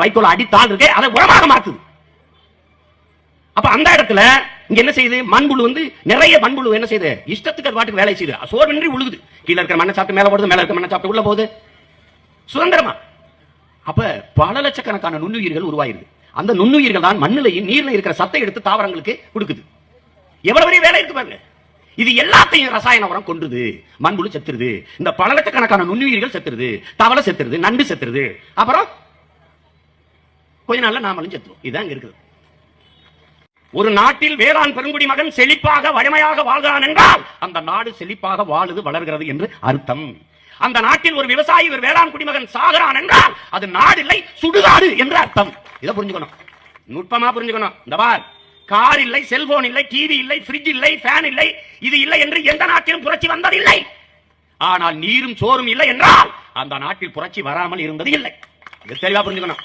வைக்கோல் அடித்தால் இருக்கு அதை உரமாக மாத்துது அப்ப அந்த இடத்துல இங்க என்ன செய்யுது? மண்புழு வந்து நிறைய மண்புழு என்ன செய்யுது? இஷ்டத்துக்கு அது பாட்டுக்கு வேலை செய்யுது. சோர்வின்றி உழுகுது. கீழ இருக்கிற மண்ணை சாப்பிட்டு மேல போடுது மேல இருக்கிற மண்ணை சாப்பிட்டு உள்ள போகுது. சுதந்திரமா. அப்ப பல லட்சக்கணக்கான நுண்ணுயிர்கள் உருவாயிருது. அந்த நுண்ணுயிர்கள் தான் மண்ணிலையும் நீர்ல இருக்கிற சத்தை எடுத்து தாவரங்களுக்கு கொடுக்குது. எவ்வளவு பெரிய வேலை இருக்கு பாருங்க. இது எல்லாத்தையும் ரசாயன உரம் கொண்டுது மண்புழு செத்துருது. இந்த பல லட்சக்கணக்கான நுண்ணுயிர்கள் செத்துருது. தவளை செத்துருது நண்டு செத்துருது. அப்புறம் கொஞ்ச நாள்ல நாமளும் செத்துவோம் இதுதான் இருக்குது. ஒரு நாட்டில் வேளாண் பெருங்குடி மகன் செழிப்பாக வலிமையாக வாழ்கிறான் என்றால் அந்த நாடு செழிப்பாக வாழுது வளர்கிறது என்று அர்த்தம். அந்த நாட்டில் ஒரு விவசாயி ஒரு வேளாண் குடிமகன் சாகிறான் என்றால் அது நாடு இல்லை சுடுகாடு என்று அர்த்தம். இதை புரிஞ்சுக்கணும். நுட்பமா புரிஞ்சுக்கணும். இந்த பார் கார் இல்லை செல்போன் இல்லை டிவி இல்லை ஃப்ரிட்ஜ் இல்லை ஃபேன் இல்லை இது இல்லை என்று எந்த நாட்டிலும் புரட்சி வந்ததில்லை. ஆனால் நீரும் சோறும் இல்லை என்றால் அந்த நாட்டில் புரட்சி வராமல் இருந்தது இல்லை. தெளிவா புரிஞ்சுக்கணும்.